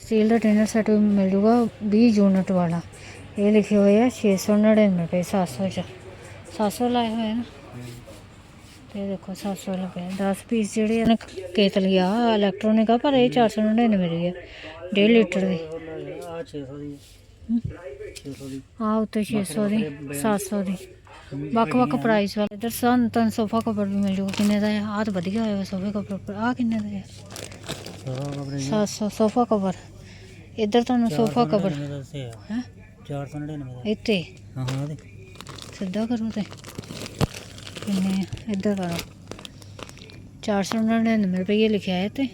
Steel ਦਾ dinner set ਵੀ ਮਿਲ ਜੂਗਾ 20 ਯੂਨਿਟ ਵਾਲਾ। ਇਹ ਲਿਖੇ ਹੋਏ ਆ 699 ਰੁਪਏ 700 ਚ। 700 ਲਾਏ ਹੋਏ ਨਾ। ਤੇ ਦੇਖੋ 700 ਲੱਗੇ 10 ਪੀਸ ਜਿਹੜੇ ਆ ਨਾ ਕੇਤਲੀ ਆ ਇਲੈਕਟ੍ਰੋਨਿਕ ਆ, ਪਰ ਇਹ 499 ਦੀ ਆ 1.5 ਲੀਟਰ ਦੀ। ਆ 600 ਦੀ ਹਮ। 600 ਦੀ ਆ ਉੱਤੇ 600 ਦੀ। 700 ਦੀ ਵੱਖ ਵੱਖ ਪ੍ਰਾਈਸ ਵਾਲੇ। ਇਧਰ ਸਾਨੂੰ ਤਾਂ ਸੋਫਾ ਕਵਰ ਵੀ ਮਿਲ ਜੂਗਾ। ਕਿੰਨੇ ਦਾ ਹੈ ਆਹ ਤਾਂ ਵਧੀਆ ਹੋਇਆ ਸੋਫੇ ਕਵਰ ਆ ਕਿੰਨੇ ਦਾ ਹੈ 700 ਸੋਫਾ ਕਵਰ। ਇੱਧਰ ਤੁਹਾਨੂੰ ਸੋਫਾ ਕਵਰ। ਹੈ? 499 ਦਾ। ਇੱਥੇ? ਹਾਂ ਹਾਂ ਦੇ ਸਿੱਧਾ ਕਰੋ ਤੇ। ਕਿੰਨੇ? ਇੱਧਰ ਕਰੋ। 499 ਰੁਪਏ ਲਿਖਿਆ ਹੈ ਤੇ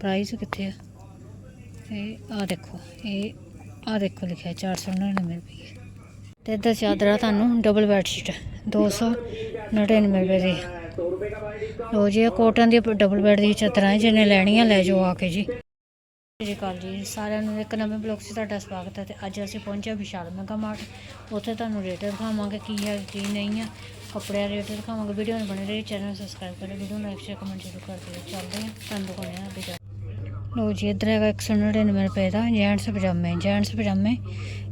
ਪ੍ਰਾਈਸ ਕਿੱਥੇ ਆ? ਇਹ ਆ ਦੇਖੋ ਇਹ ਆ ਦੇਖੋ ਲਿਖਿਆ 499 ਰੁਪਏ ਤੇ ਇੱਧਰ ਚਾਦਰਾ ਤੁਹਾਨੂੰ ਡਬਲ ਬੈੱਡ ਸ਼ੀਟ 299 ਰੁਪਏ ਦੀ। ਲੋ ਜੀ ਇਹ ਕੋਟਨ ਦੀ ਡਬਲ ਬੈੱਡ ਦੀ ਚਾਦਰਾਂ ਹੈ, ਜਿਹਨੇ ਲੈਣੀਆਂ ਲੈ ਜਾਓ ਆ ਕੇ ਜੀ। ਸਤਿ ਸ਼੍ਰੀ ਅਕਾਲ ਜੀ ਸਾਰਿਆਂ ਨੂੰ ਇੱਕ ਨਵੇਂ ਬਲੌਗ 'ਚ ਤੁਹਾਡਾ ਸਵਾਗਤ ਹੈ ਤੇ ਅੱਜ ਅਸੀਂ ਪਹੁੰਚੇ ਵਿਸ਼ਾਲ ਮੈਗਾ ਮਾਰਟ। ਉੱਥੇ ਤੁਹਾਨੂੰ ਰੇਟ ਦਿਖਾਵਾਂਗੇ ਕੀ ਹੈ ਕੀ ਨਹੀਂ ਹੈ ਕੱਪੜਿਆਂ ਦੇ ਰੇਟ ਦਿਖਾਵਾਂਗੇ। ਵੀਡੀਓ ਨੂੰ ਬਣੇ ਰਹੀ ਚੈਨਲ ਸਬਸਕ੍ਰਾਈਬ ਕਰੋ ਵੀਡੀਓ ਨੂੰ ਐਕਸਟਰਾ ਕਮੈਂਟ ਜ਼ਰੂਰ ਕਰ ਦਿਓ। ਚੱਲਦੇ ਹਾਂ ਤੁਹਾਨੂੰ ਦਿਖਾਉਂਦੇ ਹਾਂ ਅੱਗੇ ਲੋ ਜੀ ਇੱਧਰ ਹੈਗਾ 199 ਰੁਪਏ ਦਾ ਜੈਂਟਸ ਪਜਾਮੇ ਜੈਂਟਸ ਪਜਾਮੇ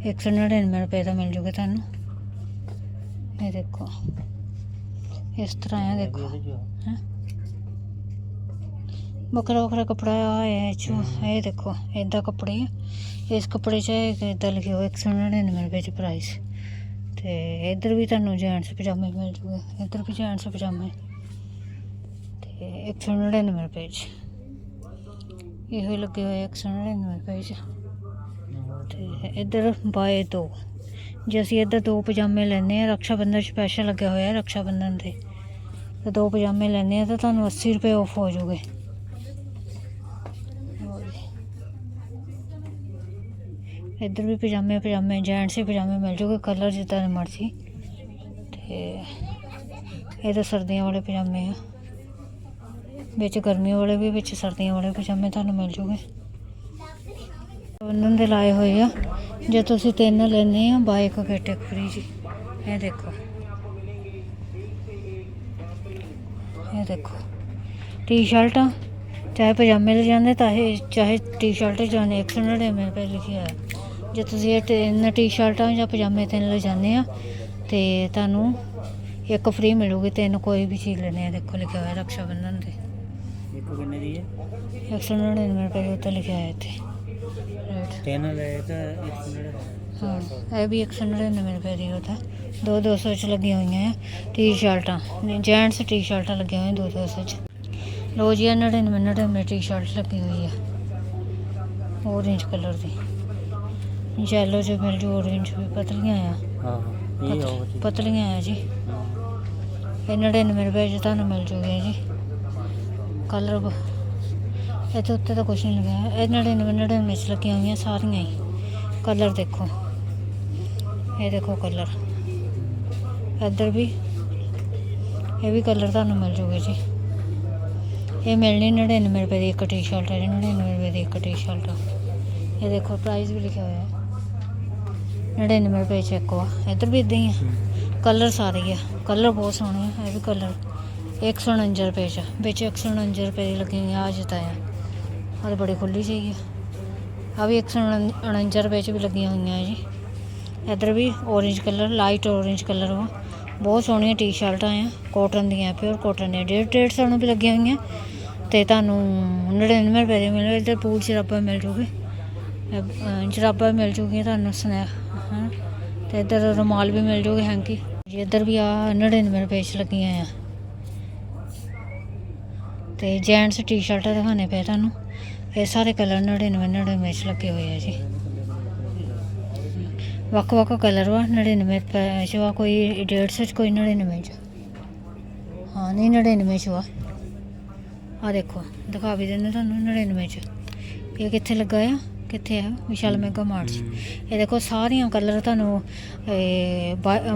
199 ਰੁਪਏ ਦਾ ਮਿਲ ਜੂਗਾ ਤੁਹਾਨੂੰ। ਇਹ ਦੇਖੋ। ਇਸ ਤਰ੍ਹਾਂ ਹੈ ਦੇਖੋ ਇਹਦੇ ਚ ਆ। ਹੈਂ ਵੱਖਰਾ ਵੱਖਰਾ ਕੱਪੜਾ ਆ ਇਹ ਚੋ ਇਹ ਦੇਖੋ ਇਦਾਂ ਕੱਪੜੇ ਆ ਇਸ ਕੱਪੜੇ 'ਚ ਇਦਾਂ ਲਿਖਿਆ ਹੋਇਆ 199 ਰੁਪਏ ਚ ਪ੍ਰਾਈਸ ਤੇ ਇੱਧਰ ਵੀ ਤੁਹਾਨੂੰ ਜੈਂਟਸ ਪਜਾਮੇ ਮਿਲ ਜੂਗੇ ਇੱਧਰ ਵੀ ਜੈਂਟਸ ਪਜਾਮੇ ਤੇ 199 ਰੁਪਏ ਚ ਇਹੋ ਹੀ ਲੱਗੇ ਹੋਏ 199 ਰੁਪਏ ਚ ਤੇ ਇੱਧਰ ਬਾਏ ਦੋ ਜੇ ਅਸੀਂ ਇੱਧਰ ਦੋ ਪਜਾਮੇ ਲੈਨੇ ਆ ਰਕਸ਼ਾ ਬੰਧਨ ਸਪੈਸ਼ਲ ਲੱਗਿਆ ਹੋਇਆ ਹੈ ਰਕਸ਼ਾ ਬੰਧਨ ਤੇ ਤੇ ਦੋ ਪਜਾਮੇ ਲੈਨੇ ਆ ਤਾਂ ਤੁਹਾਨੂੰ 80 ਰੁਪਏ ਆਫ ਹੋ ਜਾਊਗੇ। ਇੱਧਰ ਵੀ ਪਜਾਮੇ ਪਜਾਮੇ ਜੈਂਟਸ ਹੀ ਪਜਾਮੇ ਮਿਲ ਜੂਗੇ ਕਲਰ ਜਿੱਦਾਂ ਦੇ ਮਰਜ਼ੀ। ਤੇ ਇਹ ਤਾਂ ਸਰਦੀਆਂ ਵਾਲੇ ਪਜਾਮੇ ਆ। ਵਿੱਚ ਗਰਮੀਆਂ ਵਾਲੇ ਵੀ, ਵਿੱਚ ਸਰਦੀਆਂ ਵਾਲੇ ਪਜਾਮੇ ਤੁਹਾਨੂੰ ਮਿਲ ਜੂਗੇ ਉਹਨਾਂ ਦੇ ਲਾਏ ਹੋਏ ਆ। ਜੇ ਤੁਸੀਂ ਤਿੰਨ ਲੈਣੇ ਆ ਬਾਈ ਗੇਟ ਇੱਕ ਫ੍ਰੀ ਜੀ। ਇਹ ਦੇਖੋ। ਇਹ ਦੇਖੋ। ਟੀ-ਸ਼ਰਟਾਂ ਚਾਹੇ ਪਜਾਮੇ ਲੈ ਜਾਂਦੇ ਤਾਂ ਇਹ ਚਾਹੇ ਟੀ-ਸ਼ਰਟ ਜਾਂਦੇ 199 ਰੁਪਏ ਲਿਖਿਆ ਹੈ ਜੇ ਤੁਸੀਂ ਇਹ ਤਿੰਨ ਟੀ-ਸ਼ਰਟਾਂ ਜਾਂ ਪਜਾਮੇ ਤਿੰਨ ਲੈ ਜਾਂਦੇ ਆ ਤੇ ਤੁਹਾਨੂੰ ਇੱਕ ਫ੍ਰੀ ਮਿਲੂਗੀ ਤਿੰਨ ਕੋਈ ਵੀ ਚੀਜ਼ ਲੈਣੇ ਆ। ਦੇਖੋ ਲਿਖਿਆ ਹੋਇਆ ਰਕਸ਼ਾ ਬੰਧਨ ਤੇ। ਇੱਕ ਕਿੰਨੇ ਦੀ ਹੈ? 199 ਰੁਪਏ ਦੇ ਉੱਤੇ ਲਿਖਿਆ ਹੈ ਇੱਥੇ। ਰੇਟ ਤਿੰਨ ਲੈ ਤਾਂ 199 ਹਾਂ ਇਹ ਵੀ 199 ਰੁਪਏ ਦੀ ਹੋਤਾ ਦੋ 200 ਚ ਲੱਗੀਆਂ ਹੋਈਆਂ ਹੈ ਟੀ-ਸ਼ਰਟਾਂ ਜੈਂਟਸ ਟੀ-ਸ਼ਰਟਾਂ ਲੱਗੀਆਂ ਹੋਈਆਂ ਦੋ 200 ਚ। ਲੋ ਜੀ 99 99 ਟੀ-ਸ਼ਰਟ ਲੱਗੀ ਹੋਈ ਹੈ orange ਕਲਰ ਦੀ। ਯੈਲੋ ਚ ਮਿਲ ਜੂ orange ਵੀ ਪਤਲੀਆਂ ਆ। ਪਤਲੀਆਂ ਆ ਜੀ। ਇਹ 99 ਰੁਪਏ ਚ ਤੁਹਾਨੂੰ ਮਿਲ ਜੂਗੇ ਜੀ। ਕਲਰ ਇਹਦੇ ਉੱਤੇ ਤਾਂ ਕੁਝ ਨਹੀਂ ਲੱਗਿਆ। ਇਹ 99 99 ਚ ਲੱਗੀਆਂ ਹੋਈਆਂ ਸਾਰੀਆਂ ਹੀ। ਕਲਰ ਦੇਖੋ। ਇਹ ਦੇਖੋ ਕਲਰ। ਇੱਧਰ ਵੀ। ਇਹ ਵੀ ਕਲਰ ਤੁਹਾਨੂੰ ਮਿਲ ਜੂਗੇ ਜੀ। ਇਹ ਮਿਲਣੀ 99 ਰੁਪਏ ਦੀ ਇੱਕ ਟੀ-ਸ਼ਰਟ ਹੈ 99 ਰੁਪਏ ਦੀ ਇੱਕ ਟੀ-ਸ਼ਰਟ ਇਹ ਦੇਖੋ ਪ੍ਰਾਈਸ ਵੀ ਲਿਖਿਆ ਹੋਇਆ ਹੈ। 99 ਰੁਪਏ ਚ ਇੱਕ ਵਾ। ਇੱਧਰ ਵੀ ਇਦਾਂ ਹੀ ਆ ਕਲਰ ਸਾਰੇ ਹੀ ਆ। ਕਲਰ ਬਹੁਤ ਸੋਹਣੇ ਆ। ਇਹ ਵੀ ਕਲਰ। 149 ਰੁਪਏ ਚ। ਵਿੱਚ 149 ਰੁਪਏ ਦੀ ਲੱਗੀ ਹੋਈ ਆ। ਆਹ ਆਹ ਤਾਂ ਬੜੀ ਖੁੱਲੀ ਜਿਹੀ ਆ ਆ ਵੀ 149 ਰੁਪਏ ਚ ਵੀ ਲੱਗੀਆਂ ਹੋਈਆਂ ਜੀ। ਇੱਧਰ ਵੀ orange colour light orange colour ਵਾ। ਬਹੁਤ ਸੋਹਣੀਆਂ ਟੀ-ਸ਼ਰਟਾਂ ਆ ਕਾਟਨ ਦੀਆਂ ਪਿਓਰ ਕਾਟਨ ਦੀਆਂ। ਡੇਢ ਡੇਢ ਸੌ ਨੂੰ ਵੀ ਲੱਗੀਆਂ ਹੋਈਆਂ। ਤੇ ਤੁਹਾਨੂੰ 99 ਰੁਪਏ ਦੀ ਮਿਲ ਇੱਧਰ ਪੂਲ ਜਰਾਬਾਂ ਮਿਲ ਜੂਗੀ। ਅਹ ਮਿਲ ਜੂਗੀਆਂ ਤੁਹਾਨੂੰ ਸਨੈਕ ਹਾਂ ਤੇ ਇੱਧਰ ਰੁਮਾਲ ਵੀ ਮਿਲ ਜੂਗੇ ਹੈਂਕੀ ਜੀ, ਇੱਧਰ ਵੀ ਆ 99 ਰੁਪਏ ਚ ਲੱਗੀਆਂ ਆ। ਤੇ ਜੈਂਟਸ ਟੀ-ਸ਼ਰਟਾਂ ਦਿਖਾਣੇ ਪਏ ਤੁਹਾਨੂੰ। ਇਹ ਸਾਰੇ ਕਲਰ 99 99 ਚ ਲੱਗੇ ਹੋਏ ਆ ਜੀ। ਵੱਖ ਵੱਖ ਕਲਰ ਵਾ 99 ਰੁਪਏ ਚ ਵਾ ਕੋਈ 150 ਚ ਕੋਈ 99 ਚ। ਹਾਂ ਨਹੀਂ 99 ਚ ਵਾ। ਆ ਦੇਖੋ ਦਿਖਾ ਵੀ ਦਿੰਦੇ ਤੁਹਾਨੂੰ 99 ਚ। ਇਹ ਕਿੱਥੇ ਲੱਗਾ ਆ? ਕਿੱਥੇ ਆ? ਵਿਸ਼ਾਲ ਮੈਗਾ ਮਾਰਟ 'ਚ। ਇਹ ਦੇਖੋ ਸਾਰੀਆਂ ਕਲਰ ਤੁਹਾਨੂੰ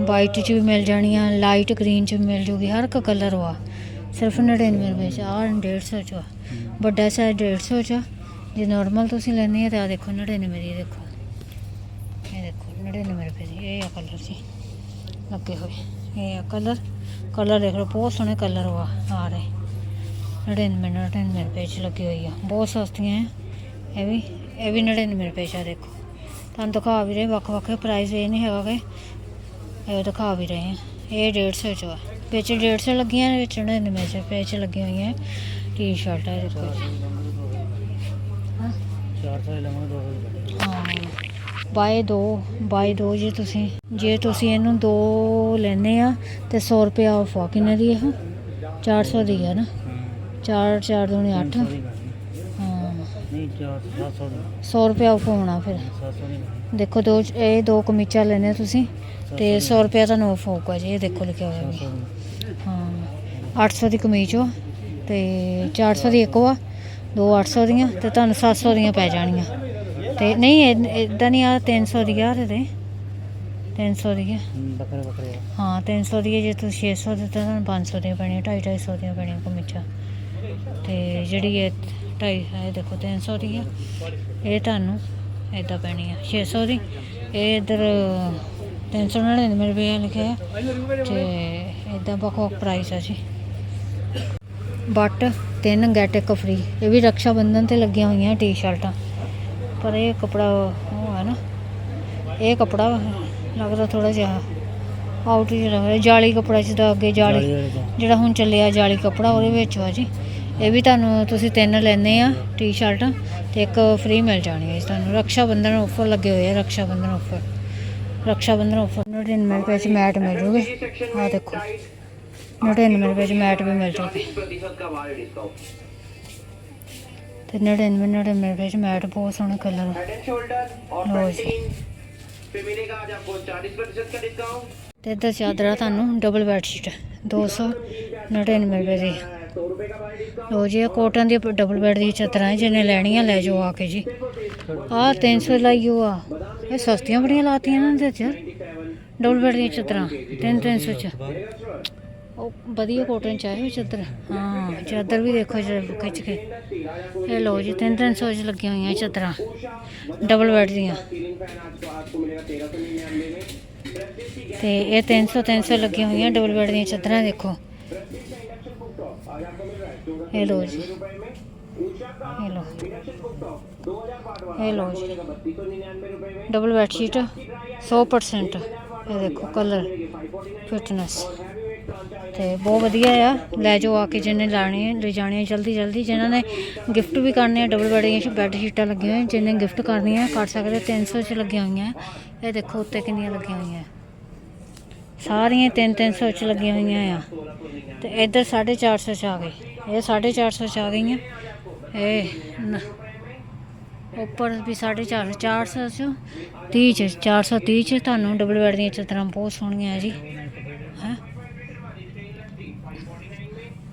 ਵਾਈਟ 'ਚ ਵੀ ਮਿਲ ਜਾਣੀਆਂ ਲਾਈਟ ਗ੍ਰੀਨ 'ਚ ਵੀ ਮਿਲ ਜੂਗੀ ਹਰ ਇੱਕ ਕਲਰ ਵਾ। ਸਿਰਫ 99 ਰੁਪਏ 'ਚ ਆ 150 'ਚ ਵਾ। ਵੱਡਾ ਸਾਈਜ਼ 150 'ਚ ਆ। ਜੇ ਨਾਰਮਲ ਤੁਸੀਂ ਲੈਣੀ ਹੈ ਤਾਂ ਆ ਦੇਖੋ 99 ਦੀ ਦੇਖੋ। ਇਹ ਦੇਖੋ 99 ਰੁਪਏ ਦੀ, ਇਹ ਆ ਕਲਰ ਜੀ। ਲੱਗੇ ਹੋਏ। ਇਹ ਆ ਕਲਰ ਕਲਰ ਦੇਖ ਲਓ, ਬਹੁਤ ਸੋਹਣੇ ਕਲਰ ਵਾ, ਆ ਰਹੇ। 99 99 ਰੁਪਏ ਚ ਲੱਗੀ ਹੋਈ ਆ। ਬਹੁਤ ਸਸਤੀਆਂ ਹੈ ਇਹ ਵੀ ਇਹ ਵੀ 99 ਰੁਪਏ 'ਚ ਆ, ਦੇਖੋ। ਤੁਹਾਨੂੰ ਦਿਖਾ ਵੀ ਰਹੇ ਵੱਖ ਵੱਖ ਪ੍ਰਾਈਸ ਇਹ ਨਹੀਂ ਹੈਗਾ ਕਿ ਇਹ ਦਿਖਾ ਵੀ ਰਹੇ ਆ। ਇਹ 150 ਚ ਆ। ਵਿੱਚ 150 ਲੱਗੀਆਂ ਵਿੱਚ 99 ਰੁਪਏ 'ਚ ਲੱਗੀਆਂ ਹੋਈਆਂ। ਇਹ ਦੇਖੋ ਹਾਂ 400 ਹੀ। ਲਵਾਂਗੇ 200 ਹੀ ਬਣੇ ਹਾਂ। ਬਾਏ ਦੋ ਬਾਏ ਦੋ ਜੇ ਤੁਸੀਂ। ਜੇ ਤੁਸੀਂ ਇਹਨੂੰ ਦੋ ਲੈਨੇ ਆ ਤੇ 100 ਰੁਪਏ ਆਫ ਆ ਕਿੰਨੇ ਦੀ ਇਹ 400 ਦੀ ਹੈ ਨਾ। 4 4 ਦੂਣੀ 8 300 ਦੀ ਬਣੀ ਹਾਂ। ਨਹੀਂ 4 700 ਦੀ। 100 ਰੁਪਏ ਆਫ ਹੋਣਾ ਫਿਰ। 700 ਦੀ ਬਣੀ ਦੇਖੋ ਦੋ ਇਹ ਦੋ ਕਮੀਜ਼ਾਂ ਲੈਣੇ ਤੁਸੀਂ ਤੇ 100 ਰੁਪਏ ਤੁਹਾਨੂੰ ਆਫ ਹੋਊਗਾ ਜੀ ਇਹ ਦੇਖੋ ਲਿਖਿਆ ਹੋਇਆ ਵੀ। 700 ਦੀ। ਹਾਂ। 800 ਦੀ ਕਮੀਜ਼ ਵਾ ਤੇ 400 ਦੀ ਇੱਕ ਵਾ ਦੋ 800 ਦੀਆਂ ਤੇ ਤੁਹਾਨੂੰ 700 ਦੀਆਂ ਪੈ ਜਾਣੀਆਂ। ਤੇ ਨਹੀਂ ਇਦਾਂ ਨਹੀਂ ਆ 300 ਦੀ ਆ ਤੇ 300 ਦੀ। ਆ ਹਮ, ਵੱਖਰੇ ਵੱਖਰੇ ਹਾਂ 300 ਦੀ ਹੈ ਜੇ ਤੁਸੀਂ 600 ਦੀ ਤਾਂ ਤੁਹਾਨੂੰ 500 ਦੀਆਂ ਪੈਣੀਆਂ 250 250 ਦੀਆਂ ਪੈਣੀਆਂ ਕਮੀਜ਼ਾਂ ਤੇ ਜਿਹੜੀ ਇਹ 250 ਹੈ ਇਹ ਦੇਖੋ 300 ਦੀ ਆ ਇਹ ਤੁਹਾਨੂੰ ਇਦਾਂ ਪੈਣੀ ਆ 600 ਦੀ ਇਹ ਇਧਰ 399 ਰੁਪਏ ਲਿਖਿਆ ਹੈ। ਤੇ ਇਦਾਂ ਵੱਖ ਵੱਖ ਪ੍ਰਾਈਸ ਆ ਜੀ। ਬਟ ਤਿੰਨ ਗੈਟ ਇੱਕ ਫ੍ਰੀ ਇਹ ਵੀ ਰਕਸ਼ਾ ਬੰਧਨ ਤੇ ਲੱਗੀਆਂ ਹੋਈਆਂ ਟੀ-ਸ਼ਰਟਾਂ ਪਰ ਇਹ ਕਪੜਾ ਉਹ ਹੈ ਨਾ ਇਹ ਕਪੜਾ ਲੱਗਦਾ ਥੋੜਾ ਜਿਹਾ ਆਊਟ ਹੀ ਲੱਗ ਰਿਹਾ ਜਾਲੀ ਕਪੜਾ ਜਿਹਦਾ ਅੱਗੇ ਜਾਲੀ ਜਿਹੜਾ ਹੁਣ ਚੱਲਿਆ ਜਾਲੀ ਕਪੜਾ ਉਹਦੇ ਵਿੱਚ ਆ ਜੀ। ਇਹ ਵੀ ਤੁਹਾਨੂੰ ਤੁਸੀਂ ਤਿੰਨ ਲੈਣੇ ਆ ਟੀ-ਸ਼ਰਟਾਂ ਤੇ ਇੱਕ ਫ੍ਰੀ ਮਿਲ ਜਾਣੀ ਹੈ ਜੀ ਤੁਹਾਨੂੰ। ਰਕਸ਼ਾ ਬੰਧਨ ਆਫਰ ਲੱਗੇ ਹੋਏ ਆ ਰਕਸ਼ਾ ਬੰਧਨ ਆਫਰ ਰਕਸ਼ਾ ਬੰਧਨ ਆਫਰ 99 ਰੁਪਏ ਚ ਮੈਟ ਮਿਲ ਜੂਗੇ ਆ ਦੇਖੋ। 99 ਰੁਪਏ ਚ ਮੈਟ ਵੀ ਮਿਲ ਜੂਗੀ। ਤੇ 99 99 ਰੁਪਏ ਮੈਟ ਬਹੁਤ ਸੋਹਣਾ ਕਲਰ ਲੋ ਜੀ। ਤੇ ਇਧਰ ਚਾਦਰਾ ਤੁਹਾਨੂੰ ਡਬਲ ਬੈੱਡ ਸ਼ੀਟ 299 ਰੁਪਏ ਦੀ। ਲੋ ਜੀ ਇਹ ਕੋਟਨ ਦੀ ਡਬਲ ਬੈੱਡ ਦੀ ਚਾਦਰਾਂ ਜਿਹਨੇ ਲੈਣੀਆਂ ਲੈ ਜਾਓ ਆ ਕੇ ਜੀ। ਆ 300 ਲਾਈਓ ਆ। ਇਹ ਸਸਤੀਆਂ ਬੜੀਆਂ ਲਾਤੀਆਂ ਇਹਨਾਂ ਦੇ ਚ ਡਬਲ ਬੈੱਡ ਦੀਆਂ ਚਾਦਰਾਂ 3 300 ਚ। ਉਹ ਵਧੀਆ ਕੋਟਨ ਚਾਹੀਏ ਚਾਦਰ। ਹਾਂ, ਚਾਦਰ ਵੀ ਦੇਖੋ ਜਰਾ ਖਿੱਚ ਕੇ। ਇਹ ਲੋ ਜੀ, ਤਿੰਨ ਤਿੰਨ ਸੌ ਚ ਲੱਗੀਆਂ ਹੋਈਆਂ ਚਾਦਰਾਂ। ਡਬਲ ਬੈੱਡ ਦੀਆਂ। ਤੇ ਇਹ 300 300 ਲੱਗੀਆਂ ਹੋਈਆਂ ਡਬਲ ਬੈਡ ਦੀਆਂ ਚਾਦਰਾਂ, ਦੇਖੋ। ਇਹ ਲੋ ਜੀ। ਇਹ ਲੋ ਇਹ ਲੋ ਜੀ। ਡਬਲ ਬੈੱਡ ਸ਼ੀਟ 100% ਇਹ ਦੇਖੋ ਕਲਰ ਫਿਟਨੈਸ ਤੇ ਬਹੁਤ ਵਧੀਆ ਆ। ਲੈ ਜਾਓ ਆ ਕੇ ਜਿਹਨੇ ਲਾਣੇ ਆ, ਲੈ ਜਾਣੇ ਆ ਜਲਦੀ ਜਲਦੀ। ਜਿਨ੍ਹਾਂ ਨੇ ਗਿਫਟ ਵੀ ਕਰਨੇ ਆ ਡਬਲ ਬੈੱਡ ਦੀਆਂ ਬੈੱਡ ਸ਼ੀਟਾਂ ਲੱਗੀਆਂ ਹੋਈਆਂ, ਜਿਹਨੇ ਗਿਫਟ ਕਰਨੀਆਂ, ਕਰ ਸਕਦੇ 300 ਚ ਲੱਗੀਆਂ ਹੋਈਆਂ। ਇਹ ਦੇਖੋ ਉੱਤੇ ਕਿੰਨੀਆਂ ਲੱਗੀਆਂ ਹੋਈਆਂ। ਸਾਰੀਆਂ 3 300 ਚ ਲੱਗੀਆਂ ਹੋਈਆਂ ਆ। ਤੇ ਇੱਧਰ 450 ਚ ਆ ਗਈ ਇਹ 450 ਚ ਆ ਗਈਆਂ। ਇਹ ਉੱਪਰ ਵੀ 450 400 ਚ 30 ਚ 430 ਚ। ਤੁਹਾਨੂੰ ਡਬਲ ਬੈੱਡ ਦੀਆਂ ਚਾਦਰਾਂ ਬਹੁਤ ਸੋਹਣੀਆਂ ਹੈ ਜੀ ਹੈ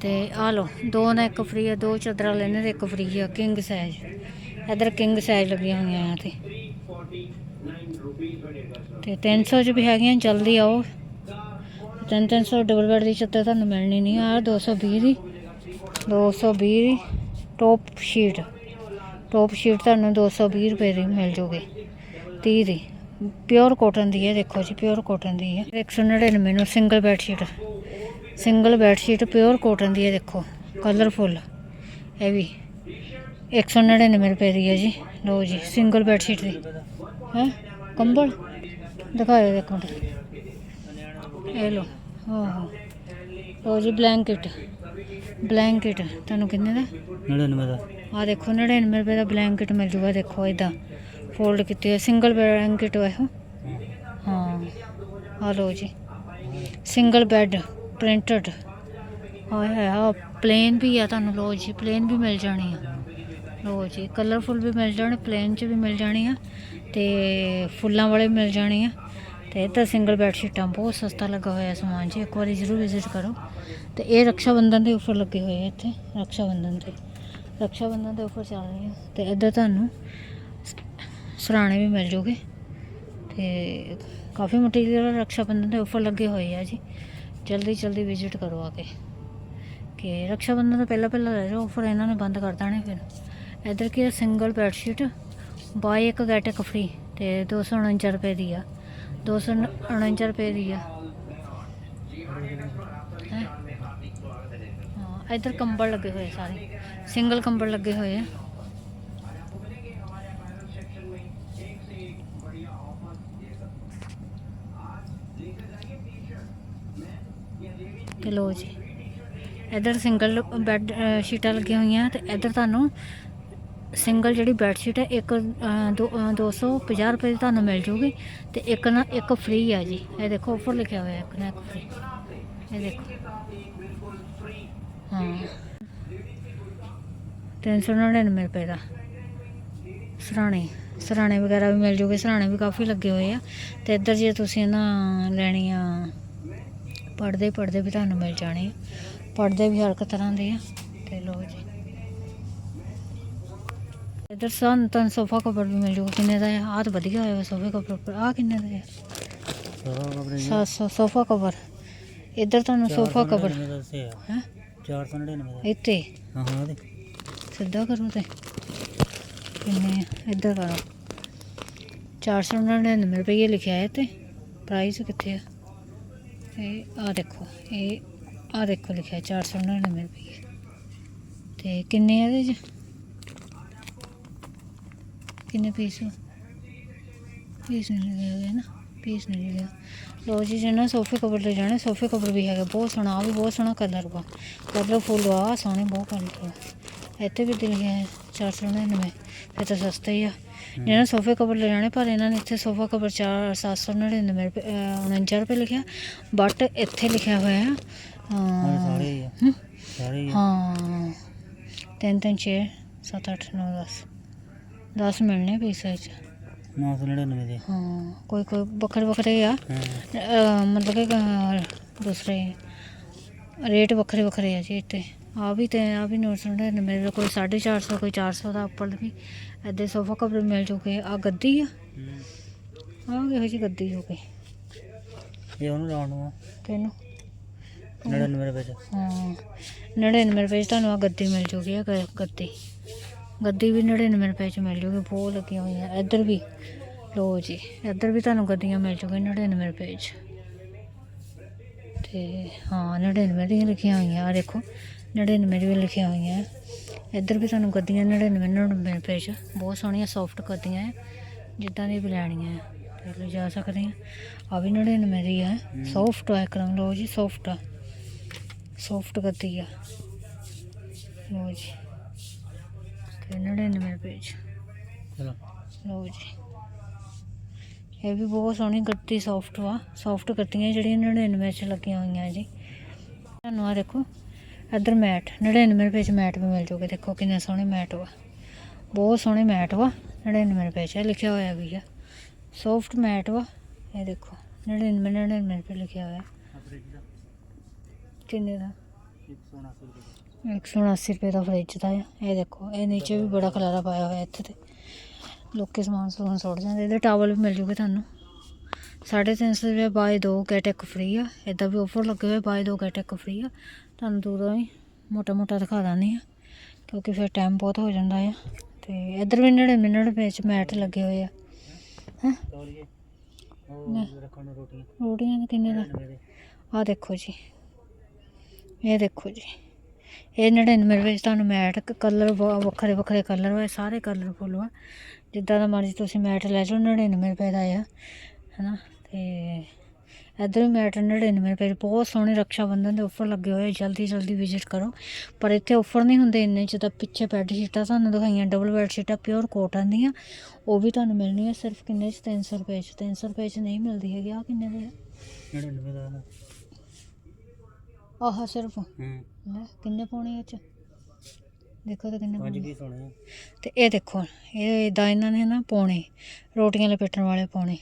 ਤੇ ਆ ਲਓ, ਦੋ ਨਾ ਇੱਕ ਫ੍ਰੀ ਆ, ਦੋ ਚਾਦਰਾਂ ਲੈਣੇ ਤੇ ਇੱਕ ਫ੍ਰੀ ਆ ਕਿੰਗ ਸਾਈਜ਼ ਇਧਰ ਕਿੰਗ ਸਾਈਜ਼ ਲੱਗੀਆਂ ਹੋਈਆਂ ਆ ਤੇ। ਤੇ 300 ਚ ਵੀ ਹੈਗੀਆਂ, ਜਲਦੀ ਆਓ। 300 ਡਬਲ ਬੈਡ ਦੀ ਚਾਦਰ ਤੁਹਾਨੂੰ ਮਿਲਣੀ ਨਹੀਂ ਆ 220 ਦੀ 220 ਦੀ ਟੋਪ ਸ਼ੀਟ ਟੋਪ ਸ਼ੀਟ ਤੁਹਾਨੂੰ 220 ਰੁਪਏ ਦੀ ਮਿਲ ਜੂਗੀ। 30 ਦੀ। ਪਿਓਰ ਕਾਟਨ ਦੀ ਹੈ, ਦੇਖੋ ਜੀ ਪਿਓਰ ਕਾਟਨ ਦੀ ਹੈ। 199 ਨੂੰ single bed sheet single bed sheet pure cotton ਦੀ ਹੈ ਦੇਖੋ ਕਲਰਫੁੱਲ ਇਹ ਵੀ 199 ਰੁਪਏ ਦੀ ਹੈ ਜੀ। ਲਓ ਜੀ ਸਿੰਗਲ ਬੈੱਡ ਸ਼ੀਟ ਦੀ। ਹੈ? ਕੰਬਲ? ਦਿਖਾਓ ਇੱਕ ਮਿੰਟ। ਇਹ ਲਓ ਆਹੋ ਲਓ ਜੀ ਬਲੈਂਕਟ ਬਲੈਂਕਟ ਤੁਹਾਨੂੰ ਕਿੰਨੇ ਦਾ? 99 ਦਾ। ਆ ਦੇਖੋ 99 ਰੁਪਏ ਦਾ ਬਲੈਂਕਟ ਮਿਲ ਜੂਗਾ ਦੇਖੋ ਇਦਾਂ ਫੋਲਡ ਕੀਤੀ ਹੋਈ ਸਿੰਗਲ ਬਲੈਂਕਟ ਹੈ ਹਾਂ। ਆ ਲਓ ਜੀ ਸਿੰਗਲ ਬੈੱਡ ਪ੍ਰਿੰਟਡ ਹਾਏ ਹਾਏ ਪਲੇਨ ਵੀ ਆ ਤੁਹਾਨੂੰ ਲੋ ਜੀ ਪਲੇਨ ਵੀ ਮਿਲ ਜਾਣੀ ਆ। ਲੋ ਜੀ ਕਲਰਫੁਲ ਵੀ ਮਿਲ ਜਾਣੇ ਪਲੇਨ ਚ ਵੀ ਮਿਲ ਜਾਣੀ ਆ ਤੇ ਫੁੱਲਾਂ ਵਾਲੇ ਵੀ ਮਿਲ ਜਾਣੇ ਆ। ਤੇ ਇੱਧਰ ਸਿੰਗਲ ਬੈੱਡ ਸ਼ੀਟਾਂ ਬਹੁਤ ਸਸਤਾ ਲੱਗਾ ਹੋਇਆ ਸਮਾਨ ਜੀ, ਇੱਕ ਵਾਰੀ ਜ਼ਰੂਰ ਵਿਜ਼ਿਟ ਕਰੋ। ਤੇ ਇਹ ਰਕਸ਼ਾ ਬੰਧਨ ਦੇ ਉੱਪਰ ਲੱਗੇ ਹੋਏ ਆ ਇੱਥੇ ਰਕਸ਼ਾ ਬੰਧਨ ਤੇ ਰਕਸ਼ਾ ਬੰਧਨ ਦੇ ਉੱਪਰ ਚੱਲ ਰਹੀ ਹੈ ਤੇ ਇੱਧਰ ਤੁਹਾਨੂੰ ਸਰਾਣੇ ਵੀ ਮਿਲ ਜੂਗੇ। ਤੇ ਕਾਫੀ ਮਟੀਰੀਅਲ ਰਕਸ਼ਾ ਬੰਧਨ ਦੇ ਉੱਪਰ ਲੱਗੇ ਹੋਏ ਆ ਜੀ। ਜਲਦੀ ਜਲਦੀ ਵਿਜ਼ਿਟ ਕਰੋ ਆ ਕੇ। ਕਿ ਰਕਸ਼ਾ ਬੰਧਨ ਤੋਂ ਪਹਿਲਾਂ ਪਹਿਲਾਂ ਲੈ ਜਾਓ, ਫਿਰ ਇਹਨਾਂ ਨੇ ਬੰਦ ਕਰ ਦੇਣੇ ਫਿਰ। ਇੱਧਰ ਕੀ ਸਿੰਗਲ ਬੈੱਡ ਸ਼ੀਟ ਬਾਈ ਇੱਕ ਗੈਟ ਇੱਕ ਫ੍ਰੀ ਤੇ 249 ਰੁਪਏ ਦੀ ਆ। 249 ਰੁਪਏ ਦੀ ਆ। ਹੈਂ? ਹਾਂ, ਇੱਧਰ ਕੰਬਲ ਲੱਗੇ ਹੋਏ ਸਾਰੇ। ਸਿੰਗਲ ਕੰਬਲ ਲੱਗੇ ਹੋਏ ਆ। ਤੇ ਲੋ ਜੀ। ਇੱਧਰ ਸਿੰਗਲ ਬੈੱਡ ਸ਼ੀਟਾਂ ਲੱਗੀਆਂ ਹੋਈਆਂ ਤੇ ਇੱਧਰ ਤੁਹਾਨੂੰ ਸਿੰਗਲ ਜਿਹੜੀ ਬੈੱਡ ਸ਼ੀਟ ਹੈ ਇੱਕ ਅ, ਦੋ- ਅ, 250 ਰੁਪਏ ਦੀ ਤੁਹਾਨੂੰ ਮਿਲ ਜੂਗੀ ਤੇ ਇੱਕ ਨਾ ਇੱਕ ਫ੍ਰੀ ਆ ਜੀ। ਇਹ ਦੇਖੋ ਉੱਪਰ ਲਿਖਿਆ ਹੋਇਆ ਇੱਕ ਨਾ ਇੱਕ ਫ੍ਰੀ ਇਹ ਦੇਖੋ। ਹਾਂ। 399 ਰੁਪਏ ਦਾ। ਸਰਾਣੇ ਸਰਾਣੇ ਵਗੈਰਾ ਵੀ ਮਿਲ ਜੂਗੇ। ਸਰਾਣੇ ਵੀ ਕਾਫੀ ਲੱਗੇ ਹੋਏ ਆ। ਤੇ ਇੱਧਰ ਜੇ ਤੁਸੀਂ ਨਾ ਲੈਣੀ ਆ ਪਰਦੇ ਪਰਦੇ ਵੀ ਤੁਹਾਨੂੰ ਮਿਲ ਜਾਣੇ ਆ। ਪਰਦੇ ਵੀ ਹਰ ਇੱਕ ਤਰ੍ਹਾਂ ਦੇ ਆ। ਤੇ ਲੋ ਜੀ। ਇੱਧਰ ਸਾਨੂੰ ਤੁਹਾਨੂੰ ਸੋਫਾ ਕਵਰ ਵੀ ਮਿਲ ਜੂਗਾ। ਕਿੰਨੇ ਦਾ ਹੈ ਆਹ ਤਾਂ ਵਧੀਆ ਹੋਇਆ ਸੋਫੇ ਕਵਰ ਆਹ ਕਿੰਨੇ ਦਾ ਕਪੜੇ 700 ਸੋਫਾ ਕਵਰ। ਇੱਧਰ ਤੁਹਾਨੂੰ ਸੋਫਾ ਕਵਰ। ਹੈ? 499 ਦਾ। ਇੱਥੇ? ਹਾਂ ਹਾਂ ਸਿੱਧਾ ਕਰੋ ਤੇ। ਕਿੰਨੇ ਆ? ਇੱਧਰ ਕਰੋ। 499 ਰੁਪਏ ਲਿਖਿਆ ਹੈ ਤੇ ਪ੍ਰਾਈਸ ਕਿੱਥੇ ਆ? ਇਹ ਆ ਦੇਖੋ, ਇਹ ਆ ਦੇਖੋ ਲਿਖਿਆ 499 ਰੁਪਏ ਤੇ ਕਿੰਨੇ ਇਹਦੇ ਚ? ਕਿੰਨੇ ਪੀਸ ਪੀਸ ਨਹੀਂ ਲਿਖਿਆ ਹੋਇਆ ਨਾ ਪੀਸ ਨਹੀਂ ਲਿਖਿਆ। ਲੋ ਜੀ ਜਿਹਨਾਂ ਸੋਫੇ ਕਵਰ ਲੈ ਜਾਣੇ, ਸੋਫੇ ਕਵਰ ਵੀ ਹੈਗੇ, ਬਹੁਤ ਸੋਹਣਾ, ਆਹ ਵੀ ਬਹੁਤ ਸੋਹਣਾ ਕਲਰ ਵਾ। ਕਲਰ ਫੁੱਲ ਆ ਸੋਹਣੇ, ਬਹੁਤ ਕਲਰ ਇੱਥੇ ਵੀ ਦਿਲ ਗਿਆ 499 ਇਹ ਤਾਂ ਸਸਤਾ ਹੀ ਆ। ਜਿਹਨਾਂ ਸੋਫੇ ਕਵਰ ਲੈ ਜਾਣੇ ਪਰ ਇਹਨਾਂ ਨੇ ਇੱਥੇ ਸੋਫਾ ਕਵਰ 4 799 ਰੁਪਏ ਅਹ, 49 ਰੁਪਏ ਲਿਖਿਆ। ਬਟ ਇੱਥੇ ਲਿਖਿਆ ਹੋਇਆ ਹਾਂ ਹੀ? ਸਾਰੇ ਹੀ ਤਿੰਨ ਤਿੰਨ 6 7 8 9 10 10 ਮਿਲਣੇ ਪੀਸ ਵਿੱਚ 999 ਦੇ। ਹਾਂ ਕੋਈ ਕੋਈ ਵੱਖਰੇ ਵੱਖਰੇ ਆ। ਮਤਲਬ ਕਿ ਦੂਸਰੇ ਰੇਟ ਵੱਖਰੇ ਵੱਖਰੇ ਆ ਜੀ ਇੱਥੇ। ਆ ਵੀ ਤੇ ਆ ਵੀ ਨੋਟ ਸੁਣਦੇ ਨੇ ਮੇਰੇ ਕੋਈ 450 ਕੋਈ 400 ਦਾ ਉੱਪਰ ਵੀ। ਐਦੇ ਸੋਫਾ ਕਵਰ ਮਿਲ ਜੂਗੇ। ਆ ਗੱਦੀ ਆ। ਆ ਕਿਹੋ ਜਿਹੀ ਗੱਦੀ ਹੋ ਗਈ ਇਹ ਉਹਨੂੰ ਲਾਉਣ ਨੂੰ ਤੈਨੂੰ। 99 ਰੁਪਏ ਚ। ਹਾਂ। 99 ਰੁਪਏ 'ਚ ਤੁਹਾਨੂੰ ਆ ਗੱਦੀ ਮਿਲ ਜੂਗੀ ਆ ਗੱਦੀ। ਗੱਦੀ ਵੀ 99 ਰੁਪਏ 'ਚ ਮਿਲ ਜੂਗੀ ਬਹੁਤ ਲੱਗੀਆਂ ਹੋਈਆਂ। ਇੱਧਰ ਵੀ। ਲੋ ਜੀ ਇੱਧਰ ਵੀ ਤੁਹਾਨੂੰ ਗੱਦੀਆਂ ਮਿਲ ਜੂਗੀਆਂ 99 ਰੁਪਏ 'ਚ। ਤੇ ਹਾਂ 99 ਦੀਆਂ ਲਿਖੀਆਂ ਹੋਈਆਂ। ਆ ਦੇਖੋ 99 ਵੀ ਲਿਖੀਆਂ ਹੋਈਆਂ। ਇੱਧਰ ਵੀ ਤੁਹਾਨੂੰ ਗੱਦੀਆਂ 99 99 ਰੁਪਏ 'ਚ। ਬਹੁਤ ਸੋਹਣੀਆਂ ਸੌਫਟ ਗੱਦੀਆਂ ਹੈ ਜਿੱਦਾਂ ਦੀ ਵੀ ਲੈਣੀਆਂ ਹੈ ਤੇ ਲਿਜਾ ਸਕਦੇ ਆ। ਆ ਵੀ 99 ਦੀ ਹੈ ਸੌਫਟ ਹੈ ਇੱਕਦਮ ਲੋ ਜੀ ਸੌਫਟ ਆ। ਸੌਫਟ ਗੱਦੀ ਆ। ਲੋ ਜੀ। ਤੇ 99 ਰੁਪਏ 'ਚ। ਚਲੋ। ਲਓ ਜੀ। ਇਹ ਵੀ ਬਹੁਤ ਸੋਹਣੀ ਗੱਦੀ ਸੌਫਟ ਵਾ। ਸੌਫਟ ਗੱਦੀਆਂ ਜਿਹੜੀਆਂ 99 ਚ ਲੱਗੀਆਂ ਹੋਈਆਂ ਜੀ। ਤੁਹਾਨੂੰ ਆ ਦੇਖੋ। ਇੱਧਰ ਮੈਟ 99 ਰੁਪਏ ਚ ਮੈਟ ਵੀ ਮਿਲ ਜੂਗਾ। ਦੇਖੋ ਕਿੰਨੇ ਸੋਹਣੇ ਮੈਟ ਵਾ। ਬਹੁਤ ਸੋਹਣੇ ਮੈਟ ਵਾ 99 ਰੁਪਏ ਚ ਲਿਖਿਆ ਹੋਇਆ ਵੀ ਆ। ਸੌਫਟ ਮੈਟ ਵਾ, ਇਹ ਦੇਖੋ 99 99 ਰੁਪਏ ਲਿਖਿਆ ਹੋਇਆ। ਕਿੰਨੇ ਦਾ? 179 ਰੁਪਏ 179 ਰੁਪਏ ਦਾ ਫਰਿੱਜ ਦਾ ਆ। ਇਹ ਦੇਖੋ, ਇਹ ਨੀਚੇ ਵੀ ਬੜਾ ਖਲਾਰਾ ਪਾਇਆ ਹੋਇਆ ਇੱਥੇ ਤੇ। ਲੋਕੇ ਸਮਾਨ ਸਮੂਨ ਸੁੱਟ ਜਾਂਦੇ। ਇਹਦੇ ਟਾਵਲ ਵੀ ਮਿਲ ਜੂਗੇ ਤੁਹਾਨੂੰ। 350 ਰੁਪਏ ਬਾਏ 2 ਗੈਟ ਇੱਕ ਫ੍ਰੀ ਆ। ਇਦਾਂ ਵੀ ਆਫਰ ਲੱਗੇ ਹੋਏ ਬਾਏ 2 ਗੈਟ ਇੱਕ ਫ੍ਰੀ ਆ। ਤੁਹਾਨੂੰ ਦੂਰੋਂ ਹੀ ਮੋਟਾ ਮੋਟਾ ਦਿਖਾ ਦਾਂਦੀ ਆ ਕਿਉਂਕਿ ਫਿਰ ਟਾਈਮ ਬਹੁਤ ਹੋ ਜਾਂਦਾ ਆ। ਤੇ ਇੱਧਰ ਵੀ 99 ਰੁਪਏ ਚ ਮੈਟ ਲੱਗੇ ਹੋਏ ਆ। ਹੈਂ? ਰੋਟੀਆਂ। ਕਿੰਨੇ ਦਾ? 99 ਦੇ ਆ ਦੇਖੋ ਜੀ। ਇਹ ਦੇਖੋ ਜੀ। ਇਹ 99 ਰੁਪਏ 'ਚ ਤੁਹਾਨੂੰ ਮੈਟ ਕਲਰ ਵੱਖਰੇ ਵੱਖਰੇ ਕਲਰ ਇਹ ਸਾਰੇ ਕਲਰਫੁੱਲ ਵਾ ਜਿੱਦਾਂ ਦਾ ਮਰਜ਼ੀ ਤੁਸੀਂ ਮੈਟ ਲੈ ਜਾਓ 99 ਰੁਪਏ ਦਾ ਆ। ਹਨਾ? ਤੇ ਇੱਧਰ ਵੀ ਮੈਟ 99 ਰੁਪਏ 'ਚ ਬਹੁਤ ਸੋਹਣੇ ਰਕਸ਼ਾ ਬੰਧਨ ਦੇ ਆਫਰ ਲੱਗੇ ਹੋਏ ਜਲਦੀ ਜਲਦੀ ਵਿਜ਼ਿਟ ਕਰੋ। ਪਰ ਇੱਥੇ ਆਫਰ ਨਹੀਂ ਹੁੰਦੇ ਇੰਨੇ ਜਿੱਦਾਂ ਪਿੱਛੇ ਬੈੱਡ ਸ਼ੀਟਾਂ ਤੁਹਾਨੂੰ ਦਿਖਾਈਆਂ ਡਬਲ ਬੈੱਡ ਸ਼ੀਟਾਂ ਪਿਓਰ ਕੋਟਨ ਦੀਆਂ। ਉਹ ਵੀ ਤੁਹਾਨੂੰ ਮਿਲਣੀਆਂ ਸਿਰਫ ਕਿੰਨੇ 'ਚ? 300 ਰੁਪਏ 'ਚ। 300 ਰੁਪਏ 'ਚ ਨਹੀਂ ਮਿਲਦੀ ਹੈਗੀ ਆ ਕਿੰਨੇ ਦੇ ਆ? 99 ਦਾ। ਆਹ। ਸਿਰਫ। ਹੂੰ। ਲੈ ਕਿੰਨੇ ਪਾਉਣੇ ਇਹ ਚ? ਦੇਖੋ ਤਾਂ ਕਿੰਨੇ ਪੰਜ ਸੋਹਣੇ ਤੇ ਇਹ ਦੇਖੋ ਇਹ ਇਦਾਂ ਇਹਨਾਂ ਨੇ ਨਾ ਪਾਉਣੇ ਰੋਟੀਆਂ ਲਪੇਟਣ ਵਾਲੇ ਪਾਉਣੇ।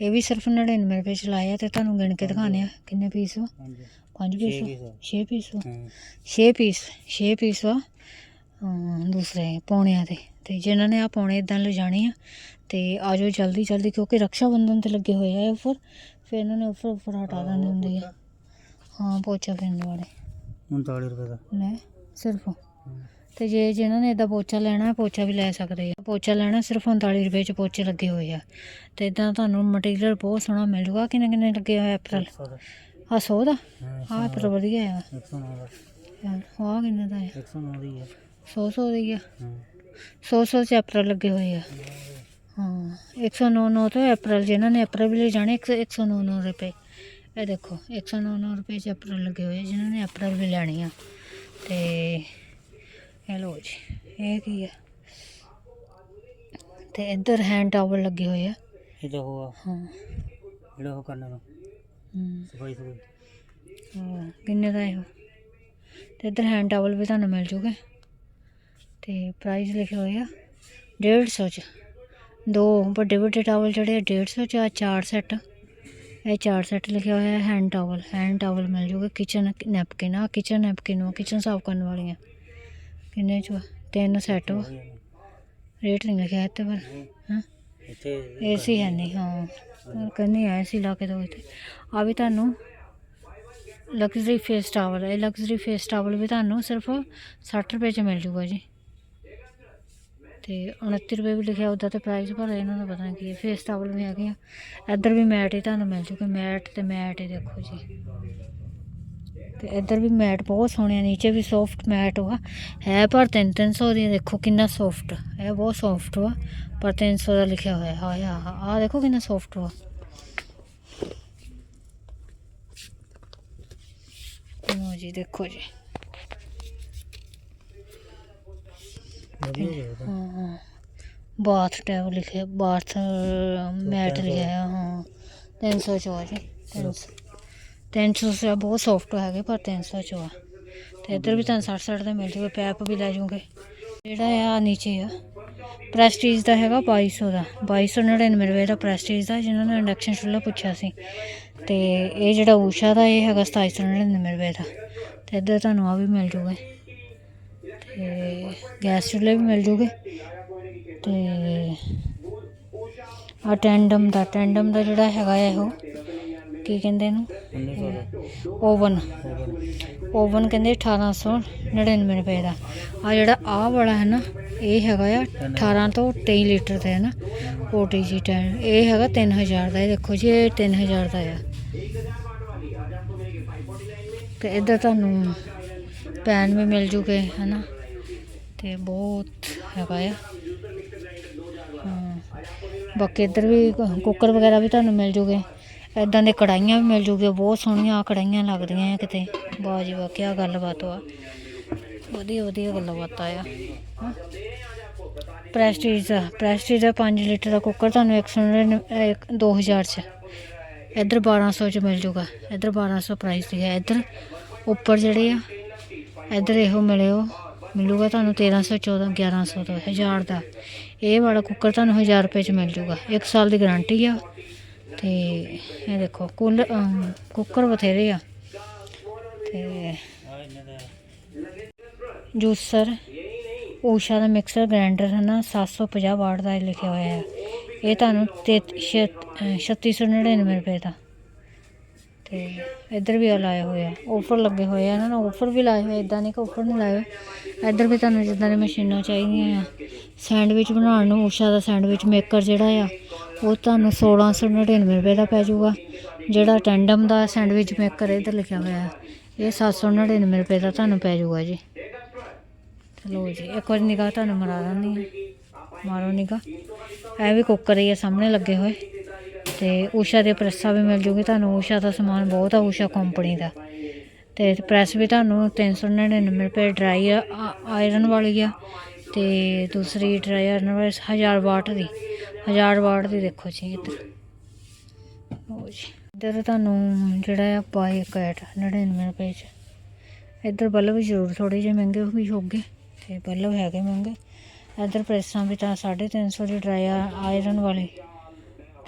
ਇਹ ਵੀ ਸਿਰਫ 99 ਰੁਪਏ ਚ ਲਾਇਆ ਤੇ ਤੁਹਾਨੂੰ ਗਿਣ ਕੇ ਦਿਖਾਣੇ ਆ ਕਿੰਨੇ ਪੀਸ ਵਾ ਪੰਜ ਪੰਜ ਛੇ ਪੀਸ ਆ। 6 ਪੀਸ ਵਾ ਹਾਂ। 6 ਪੀਸ 6 ਪੀਸ ਵਾ ਅਮ, ਦੂਸਰੇ ਪੌਣਿਆਂ ਦੇ ਤੇ ਜਿਨ੍ਹਾਂ ਨੇ ਆ ਪੌਣੇ ਇਦਾਂ ਲਿਜਾਣੇ ਆ ਤੇ ਆਜੋ ਜਲਦੀ ਜਲਦੀ ਕਿਉਂਕਿ ਰਕਸ਼ਾ ਬੰਧਨ ਤੇ ਲੱਗੇ ਹੋਏ ਆ ਆਫਰ ਫਿਰ ਇਹਨਾਂ ਨੇ ਆਫਰ ਆਫਰ ਹਟਾ ਦਿੰਦੇ ਹੁੰਦੇ ਆ। ਹਾਂ ਪੋਚਾ ਫੇਰਨ ਵਾਲੇ। 39 ਰੁਪਏ ਦਾ। ਲੈ ਸਿਰਫ। ਹਾਂ। ਤੇ ਜੇ ਜਿਹਨਾਂ ਨੇ ਇਦਾਂ ਪੋਚਾ ਲੈਣਾ ਹੈ ਪੋਚਾ ਵੀ ਲੈ ਸਕਦੇ ਆ। ਪੋਚਾ ਲੈਣਾ ਸਿਰਫ 39 ਰੁਪਏ ਚ ਪੋਚੇ ਲੱਗੇ ਹੋਏ ਆ। ਤੇ ਇਦਾਂ ਤੁਹਾਨੂੰ ਮਟੀਰੀਅਲ ਬਹੁਤ ਸੋਹਣਾ ਮਿਲ ਜੂਗਾ। ਕਿੰਨੇ ਕਿੰਨੇ ਲੱਗੇ ਹੋਏ ਐਪਰਲ 100 ਦਾ। ਆ 100 ਦਾ? ਆ ਐਪਰਲ ਵਧੀਆ ਆ। 109 ਦਾ। ਆ ਕਿੰਨੇ ਦਾ ਆ? 109 ਦੀ ਹੈ 100 100 ਦੀ ਆ। ਹਾਂ। 100 100 ਚ ਐਪਰਲ ਲੱਗੇ ਹੋਏ ਆ। ਹਾਂ 109 9 ਤੋਂ ਐਪਰਲ ਜਿਨ੍ਹਾਂ ਨੇ ਐਪਰਲ ਵੀ ਲੈ ਜਾਣੇ 109 9 ਰੁਪਏ। ਇਹ ਦੇਖੋ 109 ਰੁਪਏ ਚ ਅਪਰਲ ਲੱਗੇ ਹੋਏ ਆ, ਜਿਨ੍ਹਾਂ ਨੇ ਅਪਰਲ ਵੀ ਲੈਣੀ ਆ। ਤੇ ਇਹ ਕੀ ਆ। ਤੇ ਇੱਧਰ ਹੈਂਡ ਟਾਵਲ ਲੱਗੇ ਹੋਏ ਆ। ਇਹ ਤਾਂ ਹੋਆ ਹਾਂ। ਜਿਹੜਾ ਉਹ ਕਰਨਾ ਵਾ, ਹਮ, ਸਫ਼ਾਈ ਸਫ਼ਾਈ। ਹਾਂ, ਕਿੰਨੇ ਦਾ ਇਹ? ਤੇ ਇੱਧਰ ਹੈਂਡ ਟਾਵਲ ਵੀ ਤੁਹਾਨੂੰ ਮਿਲ ਜੂਗੇ। ਤੇ ਪ੍ਰਾਈਸ ਲਿਖੇ ਹੋਏ ਆ 150 ਚ। ਦੋ ਵੱਡੇ ਵੱਡੇ ਟਾਵਲ ਜਿਹੜੇ ਆ 150 ਚ ਆ ਚਾਰ ਸੈੱਟ ਇਹ ਚਾਰ ਸੈੱਟ ਲਿਖਿਆ ਹੋਇਆ ਹੈ ਹੈਂਡ ਟਾਵਲ ਹੈਂਡ ਟਾਵਲ ਮਿਲ ਜੂਗੇ ਕਿਚਨ ਨੈਪਕਿਨ। ਆ ਕਿਚਨ ਨੈਪਕਿਨ ਆ ਕਿਚਨ ਸਾਫ਼ ਕਰਨ ਵਾਲੀਆਂ। ਕਿੰਨੇ ਚ ਵਾ? ਤਿੰਨ ਸੈੱਟ ਵਾ ਰੇਟ ਨਹੀਂ ਲਿਖਿਆ ਇੱਥੇ ਪਰ, ਹਾਂ? ਇੱਥੇ ਏਸੀ ਹੈ ਨਹੀਂ ਹਾਂ। ਕਹਿੰਦੇ ਆ ਏਸੀ ਲਾ ਕੇ ਦੋ ਇੱਥੇ। ਆ ਵੀ ਤੁਹਾਨੂੰ ਲਗਜ਼ਰੀ ਫੇਸ ਟਾਵਲ ਇਹ ਲਗਜ਼ਰੀ ਫੇਸ ਟਾਵਲ ਵੀ ਤੁਹਾਨੂੰ ਸਿਰਫ 60 ਰੁਪਏ ਚ ਮਿਲ ਜੂਗਾ ਜੀ। ਤੇ 29 ਰੁਪਏ ਵੀ ਲਿਖਿਆ ਉਹਦਾ ਤੇ ਪ੍ਰਾਈਸ ਪਰ ਇਹਨਾਂ ਦਾ ਪਤਾ ਨਹੀਂ ਕੀ ਹੈ। ਫੇਸ ਟਾਵਲ ਵੀ ਹੈਗੇ ਆ ਇੱਧਰ ਵੀ ਮੈਟ ਹੀ ਤੁਹਾਨੂੰ ਮਿਲ ਜੂਗਾ। ਮੈਟ ਤੇ ਮੈਟ ਹੀ ਦੇਖੋ ਜੀ। ਤੇ ਇੱਧਰ ਵੀ ਮੈਟ ਬਹੁਤ ਸੋਹਣੇ ਆ ਨੀਚੇ ਵੀ ਸੌਫਟ ਮੈਟ ਵਾ। ਹੈ ਪਰ 3-300 ਦੀ ਦੇਖੋ ਕਿੰਨਾ ਸੌਫਟ ਹੈ ਬਹੁਤ ਸੌਫਟ ਵਾ। ਪਰ 300 ਦਾ ਲਿਖਿਆ ਹੋਇਆ ਹਾਂ ਆ ਆ ਦੇਖੋ ਕਿੰਨਾ ਸੌਫਟ ਵਾ। ਲਓ ਜੀ ਦੇਖੋ ਜੀ। ਇਹ। ਹਾਂ ਬਾਥ ਟੈਬ ਲਿਖਿਆ ਬਾਥ ਮੈਟ ਲਿਖਿਆ ਹੈ, ਹਾਂ 300 ਚ ਜੀ 300 300 ਸੇ ਬਹੁਤ ਸੌਫਟ ਹੈਗੇ ਪਰ 300 'ਚੋਂ ਆ। ਤੇ ਇੱਧਰ ਵੀ ਤੁਹਾਨੂੰ 60 60 ਦਾ ਮਿਲ ਜੂਗਾ, ਪੈਪ ਵੀ ਲੈ ਜੂਗੇ। ਜਿਹੜਾ ਆ ਨੀਚੇ ਆ। ਪ੍ਰੈਸਟੀਜ ਦਾ ਹੈਗਾ 2200 ਦਾ 2299 ਰੁਪਏ ਦਾ ਪ੍ਰੈਸਟੀਜ ਦਾ, ਜਿਨ੍ਹਾਂ ਨੇ ਇੰਡਕਸ਼ਨ ਚੁੱਲ੍ਹਾ ਪੁੱਛਿਆ ਸੀ। ਤੇ ਇਹ ਜਿਹੜਾ ਊਸ਼ਾ ਦਾ, ਇਹ ਹੈਗਾ 2799 ਰੁਪਏ ਦਾ। ਤੇ ਇੱਧਰ ਤੁਹਾਨੂੰ ਆ ਵੀ ਮਿਲ ਜੂਗੇ। ਤੇ ਗੈਸ ਚੁੱਲ੍ਹੇ ਵੀ ਮਿਲ ਜੂਗੇ। ਤੇ ਆ ਟੈਂਡਮ ਦਾ ਟੈਂਡਮ ਦਾ ਜਿਹੜਾ ਹੈਗਾ ਇਹੋ ਕੀ ਕਹਿੰਦੇ ਇਹਨੂੰ? 1900 ਓਵਨ ਓਵਨ ਓਵਨ ਕਹਿੰਦੇ 1899 ਰੁਪਏ ਦਾ। ਆ ਜਿਹੜਾ ਆਹ ਵਾਲਾ ਹੈ ਨਾ, ਇਹ ਹੈਗਾ ਆ 18 ਤੋਂ 23 ਲੀਟਰ ਦਾ ਹੈ ਨਾ OTG ਟੈਨ ਇਹ ਹੈਗਾ 3000 ਦਾ, ਇਹ ਦੇਖੋ ਜੀ, ਇਹ 3000 ਦਾ ਆ। ਤੇ ਇੱਧਰ ਤੁਹਾਨੂੰ ਪੈਨ ਵੀ ਮਿਲ ਜੂਗੇ, ਹੈ ਨਾ? ਤੇ ਬਹੁਤ ਹੈਗਾ ਆ। ਬਾਕੀ ਇੱਧਰ ਵੀ ਕੁੱਕਰ ਵਗੈਰਾ ਵੀ ਤੁਹਾਨੂੰ ਮਿਲ ਜੂਗੇ। ਇਦਾਂ ਦੇ ਕੜਾਈਆਂ ਵੀ ਮਿਲ ਜੂਗੀਆਂ, ਬਹੁਤ ਸੋਹਣੀਆਂ ਕੜਾਈਆਂ ਲੱਗਦੀਆਂ ਆ ਕਿਤੇ। ਵਾਹ ਜੀ ਵਾਹ ਕੀ ਗੱਲਬਾਤ ਵਾ ਵਧੀਆ ਵਧੀਆ ਗੱਲਾਂ ਬਾਤਾਂ ਆ ਹਾਂ। ਪ੍ਰੈਸਟੀਜ ਦਾ ਪ੍ਰੈਸਟੀਜ ਦਾ 5 ਲੀਟਰ ਦਾ ਕੁੱਕਰ ਤੁਹਾਨੂੰ 199 2000 ਚ। ਇੱਧਰ 1200 ਚ ਮਿਲ ਜੂਗਾ। ਇੱਧਰ 1200 ਪ੍ਰਾਈਸ ਦੀ ਹੈ ਇੱਧਰ ਉੱਪਰ ਜਿਹੜੇ ਆ, ਇੱਧਰ ਇਹੋ ਮਿਲਿਓ ਮਿਲੂਗਾ ਤੁਹਾਨੂੰ 1300 14 1100 ਤੋਂ 1000 ਦਾ। ਇਹ ਵਾਲਾ ਕੁੱਕਰ ਤੁਹਾਨੂੰ 1000 ਰੁਪਏ ਚ ਮਿਲ ਜੂਗਾ। 1 ਸਾਲ ਦੀ ਗਾਰੰਟੀ ਆ। ਤੇ ਇਹ ਦੇਖੋ ਕੁੱਲ ਅਮ, ਕੁੱਕਰ ਬਥੇਰੇ ਆ। ਤੇ ਜੂਸਰ ਊਸ਼ਾ ਦਾ ਮਿਕਸਰ ਗ੍ਰਾਈਂਡਰ ਹੈ ਨਾ 750 ਵਾਟ ਦਾ ਇਹ ਲਿਖਿਆ ਹੋਇਆ ਹੈ। ਇਹ ਤੁਹਾਨੂੰ ਤੇ 3699 ਰੁਪਏ ਦਾ। ਤੇ ਇੱਧਰ ਵੀ ਆ ਲਾਏ ਹੋਏ ਆ। ਆਫਰ ਲੱਗੇ ਹੋਏ ਆ ਇਹਨਾਂ ਨੂੰ। ਆਫਰ ਵੀ ਲਾਏ ਹੋਏ ਇਦਾਂ ਨਹੀਂ ਕਿ ਆਫਰ ਨਹੀਂ ਲਾਏ ਹੋਏ। ਇੱਧਰ ਵੀ ਤੁਹਾਨੂੰ ਜਿੱਦਾਂ ਦੀ ਮਸ਼ੀਨਾਂ ਚਾਹੀਦੀਆਂ ਆ। ਸੈਂਡਵਿਚ ਬਣਾਉਣ ਨੂੰ, ਊਸ਼ਾ ਦਾ ਸੈਂਡਵਿਚ ਮੇਕਰ ਜਿਹੜਾ ਆ, ਉਹ ਤੁਹਾਨੂੰ 1699 ਰੁਪਏ ਦਾ ਪੈ ਜਾਊਗਾ। ਜਿਹੜਾ ਟੈਂਡਮ ਦਾ ਸੈਂਡਵਿਚ ਮੇਕਰ ਇੱਧਰ ਲਿਖਿਆ ਹੋਇਆ ਹੈ ਇਹ 799 ਰੁਪਏ ਦਾ ਤੁਹਾਨੂੰ ਪੈ ਜਾਊਗਾ ਜੀ। ਚਲੋ ਜੀ, ਇੱਕ ਵਾਰੀ ਨਿਗਾਹ ਤੁਹਾਨੂੰ ਮਰਾ ਦਿੰਦੀ ਹਾਂ ਮਾਰੋ ਨਿਗਾਹ। ਇਹ ਵੀ ਕੁੱਕਰ ਹੀ ਆ, ਸਾਹਮਣੇ ਲੱਗੇ ਹੋਏ। ਤੇ ਊਸ਼ਾ ਦੇ ਪ੍ਰੈਸਾਂ ਵੀ ਮਿਲ ਜੂਗੀ। ਤੁਹਾਨੂੰ ਊਸ਼ਾ ਦਾ ਸਮਾਨ ਬਹੁਤ ਆ, ਊਸ਼ਾ ਕੰਪਨੀ ਦਾ। ਤੇ ਪ੍ਰੈਸ ਵੀ ਤੁਹਾਨੂੰ 399 ਰੁਪਏ ਡਰਾਈ ਆਇਰਨ ਵਾਲੀ ਆ। ਤੇ ਦੂਸਰੀ ਡਰਾਈ ਆਇਰਨ ਵਾਲੀ 1000 ਵਾਟ ਦੀ। 1000 ਵਾਟ ਦੀ ਦੇਖੋ ਜੀ ਇੱਧਰ। ਲਓ ਜੀ। ਇੱਧਰ ਤੁਹਾਨੂੰ ਜਿਹੜਾ ਆ ਪਾਈ ਕੈਟ ਐਟ 99 ਰੁਪਏ ਚ। ਇੱਧਰ ਬੱਲਬ ਜ਼ਰੂਰ ਥੋੜੇ ਜਿਹੇ ਮਹਿੰਗੇ ਵੀ ਹੋਗੇ ਤੇ ਬੱਲਬ ਹੈਗੇ ਮਹਿੰਗੇ। ਇੱਧਰ ਪ੍ਰੈਸਾਂ ਵੀ ਤਾਂ 350 ਦੀ ਡਰਾਈ ਆਇਰਨ ਵਾਲੀ।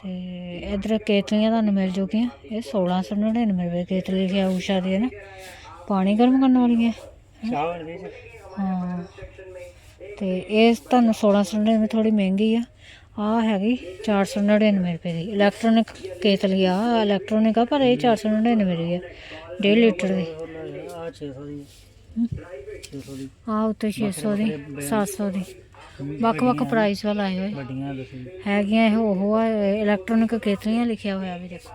ਤੇ ਇੱਧਰ ਕੇਤਲੀਆਂ ਤੁਹਾਨੂੰ ਮਿਲ ਜੂਗੀਆਂ। ਇਹ 1699 ਰੁਪਏ ਕੇਤਲੀ ਲਿਖਿਆ ਊਸ਼ਾ ਦੀ ਹੈ ਨਾ। ਪਾਣੀ ਗਰਮ ਕਰਨ ਵਾਲੀ ਹੈ। ਹਾਂ। ਤੇ ਇਹ ਤੁਹਾਨੂੰ 1699 ਥੋੜੀ ਮਹਿੰਗੀ ਆ। ਆ ਹੈਗੀ 499 ਰੁਪਏ ਦੀ। ਇਲੈਕਟ੍ਰੋਨਿਕ ਕੇਤਲੀ ਆ ਇਲੈਕਟ੍ਰੋਨਿਕ ਆ ਪਰ ਇਹ 499 ਦੀ ਆ। 1.5 ਲੀਟਰ ਦੀ। ਆ 600 ਦੀ। ਹਮ। 600 ਦੀ। ਆ ਉੱਤੇ 600 ਦੀ 700 ਦੀ। ਵੱਖ ਵੱਖ ਪ੍ਰਾਈਸ ਵਾਲਾ ਆਏ ਹੋਏ। ਵੱਡੀਆਂ ਹੈਗੀਆਂ ਇਹ ਉਹ ਆ ਇਲੈਕਟ੍ਰੋਨਿਕ ਕੇਤਲੀਆਂ ਲਿਖਿਆ ਹੋਇਆ ਵੀ ਦੇਖੋ।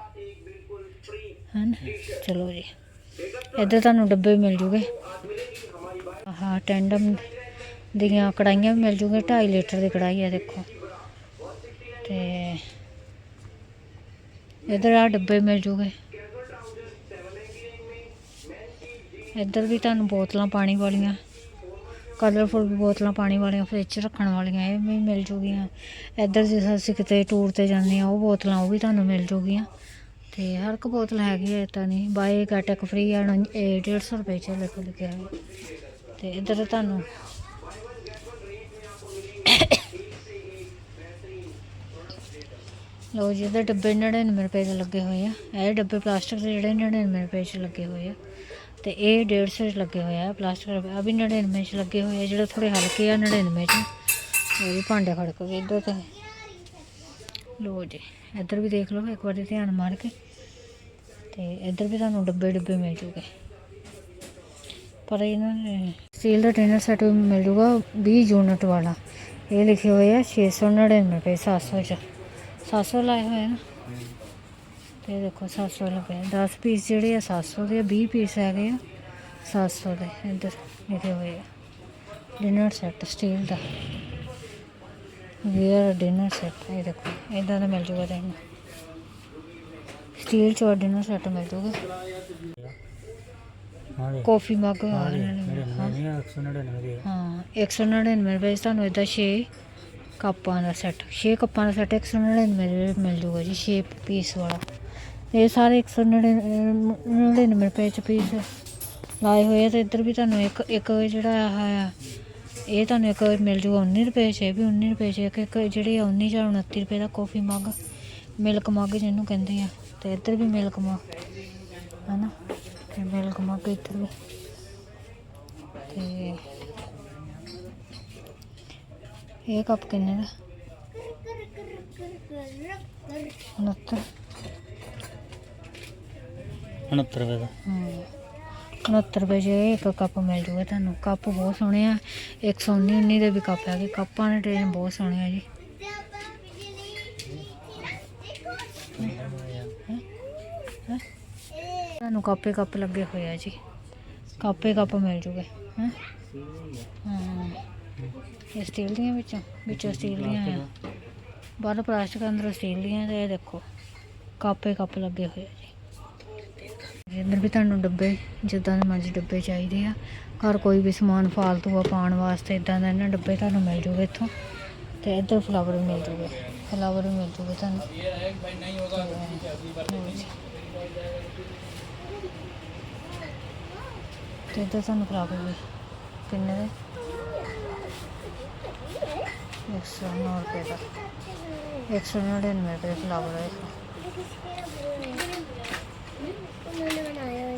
ਹਨ? ਚਲੋ ਜੀ। ਇੱਧਰ ਤੁਹਾਨੂੰ ਡੱਬੇ ਮਿਲ ਜੂਗੇ। ਆਹ ਟੈਂਡਮ ਦੀਆਂ ਕੜਾਈਆਂ ਵੀ ਮਿਲ ਜੂਗੇ 2.5 ਲੀਟਰ ਦੀ ਕੜਾਈ ਹੈ ਦੇਖੋ। ਤੇ ਇੱਧਰ ਆ ਡੱਬੇ ਮਿਲ ਜੂਗੇ। ਇੱਧਰ ਵੀ ਤੁਹਾਨੂੰ ਬੋਤਲਾਂ ਪਾਣੀ ਵਾਲੀਆਂ। ਕਲਰਫੁਲ ਬੋਤਲਾਂ ਪਾਣੀ ਵਾਲੀਆਂ ਫ੍ਰਿਜ 'ਚ ਰੱਖਣ ਵਾਲੀਆਂ, ਇਹ ਵੀ ਮਿਲ ਜੂਗੀਆਂ। ਇੱਧਰ ਜੇ ਅਸੀਂ ਕਿਤੇ ਟੂਰ ਤੇ ਜਾਂਦੇ ਆ ਉਹ ਬੋਤਲਾਂ, ਉਹ ਵੀ ਤੁਹਾਨੂੰ ਮਿਲ ਜੂਗੀਆਂ। ਤੇ ਹਰ ਇੱਕ ਬੋਤਲ ਹੈਗੀ ਹੈ ਤਾਂ ਨਹੀਂ ਬਾਏ ਗੈਟ ਇੱਕ ਫ੍ਰੀ ਆ ਇਹ 150 ਰੁਪਏ ਚ ਲਿਖ ਲਿਖਿਆ ਹੈ ਤੇ ਇੱਧਰ ਤੁਹਾਨੂੰ ਲੋ ਜੀ ਇਹਦੇ ਡੱਬੇ 99 ਰੁਪਏ ਦੇ ਲੱਗੇ ਹੋਏ ਆ। ਇਹ ਡੱਬੇ ਪਲਾਸਟਿਕ ਦੇ ਜਿਹੜੇ 99 ਰੁਪਏ ਚ ਲੱਗੇ ਹੋਏ ਆ। ਤੇ ਇਹ 150 ਚ ਲੱਗੇ ਹੋਏ ਆ ਪਲਾਸਟਿਕ ਦੇ ਆ ਵੀ 99 ਚ ਲੱਗੇ ਹੋਏ ਆ, ਜਿਹੜੇ ਥੋੜੇ ਹਲਕੇ ਆ 99 ਚ। ਇਹ ਵੀ ਭਾਂਡੇ ਖੜਕ ਗਏ ਇੱਧਰ ਤੇ। ਲੋ ਜੀ, ਇੱਧਰ ਵੀ ਦੇਖ ਲਓ, ਇੱਕ ਵਾਰੀ ਧਿਆਨ ਮਾਰ ਕੇ। ਤੇ ਇੱਧਰ ਵੀ ਤੁਹਾਨੂੰ ਡੱਬੇ ਡੱਬੇ ਮਿਲ ਜੂਗੇ। ਪਰ ਇਹਨਾਂ ਨੇ ਸਟੀਲ ਦਾ ਟ੍ਰੇਨਰ ਸੈੱਟ ਵੀ ਮਿਲ ਜੂਗਾ 20 ਯੂਨਿਟ ਵਾਲਾ। ਇਹ ਲਿਖੇ ਹੋਏ ਆ 699 ਰੁਪਏ 700 ਚ। 700 ਲਾਏ ਹੋਏ ਆ ਨਾ। ਤੇ ਦੇਖੋ 700 ਰੁਪਏ 10 ਪੀਸ ਜਿਹੜੇ ਆ 700 ਦੇ ਆ 20 ਪੀਸ ਹੈਗੇ ਆ 700 ਦੇ ਇੱਧਰ ਲਿਖੇ ਹੋਏ ਆ। ਡਿਨਰ ਸੈੱਟ ਸਟੀਲ ਦਾ। ਵੇਅਰ ਡਿਨਰ ਸੈੱਟ ਇਹ ਦੇਖੋ ਇਦਾਂ ਦਾ ਮਿਲ ਜੂਗਾ ਤੁਹਾਨੂੰ ਸਟੀਲ ਚ ਡਿਨਰ ਸੈੱਟ ਮਿਲ ਜੂਗਾ। ਕਾਫੀ ਮੱਗ ਹਾਂ। ਦੇ ਹਾਂ ਨਹੀਂ 199 ਦੇ ਹਾਂ 199 ਰੁਪਏ ਤੁਹਾਨੂੰ ਇਦਾਂ 6 ਕੱਪਾਂ ਦਾ ਸੈੱਟ 6 ਕੱਪਾਂ ਦਾ ਸੈੱਟ 199 ਰੁਪਏ 'ਚ ਮਿਲ ਜੂਗਾ ਜੀ 6 ਪੀਸ ਵਾਲਾ। ਇਹ ਸਾਰੇ 199 ਰੁਪਏ ਚ ਪੀਸ ਲਾਏ ਹੋਏ ਆ ਤੇ ਇੱਧਰ ਵੀ ਤੁਹਾਨੂੰ ਇੱਕ ਇੱਕ ਜਿਹੜਾ ਆਹ ਆ, ਇਹ ਤੁਹਾਨੂੰ ਇੱਕ ਮਿਲ ਜੂਗਾ 19 ਰੁਪਏ ਚ, ਇਹ ਵੀ 19 ਰੁਪਏ ਚ, ਇੱਕ ਇੱਕ ਜਿਹੜੀ ਆ 19 ਜਾਂ 29 ਰੁਪਏ ਦਾ ਕਾਫੀ ਮੱਗ ਮਿਲਕ ਮੱਗ ਜਿਹਨੂੰ ਕਹਿੰਦੇ ਆ, ਤੇ ਇੱਧਰ ਵੀ ਮਿਲਕ ਮੱਗ ਹਨਾ? ਤੇ ਮਿਲਕ ਮੱਗ ਇੱਧਰ ਵੀ, ਤੇ ਇਹ ਕੱਪ ਕਿੰਨੇ ਦਾ? 69 69 ਰੁਪਏ ਦਾ। ਹਮ, 69 ਰੁਪਏ ਇਹ ਇੱਕ ਕੱਪ ਮਿਲ ਜੂਗਾ ਤੁਹਾਨੂੰ। ਕੱਪ ਬਹੁਤ ਸੋਹਣੇ ਆ। 119 19 ਦੇ ਵੀ ਕੱਪ ਹੈਗੇ। ਕੱਪਾਂ ਦੇ ਟ੍ਰੇਨ ਬਹੁਤ ਸੋਹਣੇ ਆ ਜੀ। ਤੁਹਾਨੂੰ ਕੱਪੇ ਕੱਪ ਲੱਗੇ ਹੋਏ ਆ ਜੀ। ਕੱਪੇ ਕੱਪ ਮਿਲ ਜੂਗੇ। ਹੈਂ? ਹਾਂ। ਇਹ ਸਟੀਲ ਦੀਆਂ ਵਿੱਚੋਂ। ਵਿੱਚੋਂ ਸਟੀਲ ਦੀਆਂ ਆ। ਬਾਹਰ ਪਲਾਸਟਿਕ ਅੰਦਰ ਸਟੀਲ ਦੀਆਂ ਤੇ ਇਹ ਦੇਖੋ। ਕੱਪੇ ਕੱਪ ਲੱਗੇ ਹੋਏ ਆ ਜੀ। ਇੱਧਰ ਵੀ ਤੁਹਾਨੂੰ ਡੱਬੇ ਜਿੱਦਾਂ ਦੇ ਮਰਜ਼ੀ ਡੱਬੇ ਚਾਹੀਦੇ ਆ। ਘਰ ਕੋਈ ਵੀ ਸਮਾਨ ਫਾਲਤੂ ਆ ਪਾਉਣ ਵਾਸਤੇ ਇਦਾਂ ਦੇ ਇਹਨਾਂ ਡੱਬੇ ਤੁਹਾਨੂੰ ਮਿਲ ਜੂਗੇ ਇੱਥੋਂ। ਤੇ ਇੱਧਰ ਫਲਾਵਰ ਵੀ ਮਿਲ ਜੂਗੇ। ਫਲਾਵਰ ਵੀ ਮਿਲ ਜੂਗੇ ਤੁਹਾਨੂੰ। ਤੇ ਇੱਧਰ ਤੁਹਾਨੂੰ ਫਲਾਵਰ ਵੀ ਕਿੰਨੇ ਦੇ? 109 ਰੁਪਏ ਦਾ। 199 ਰੁਪਏ ਫਲਾਵਰ ਹੈ ਉਹਨਾਂ ਨੇ ਬਣਾਇਆ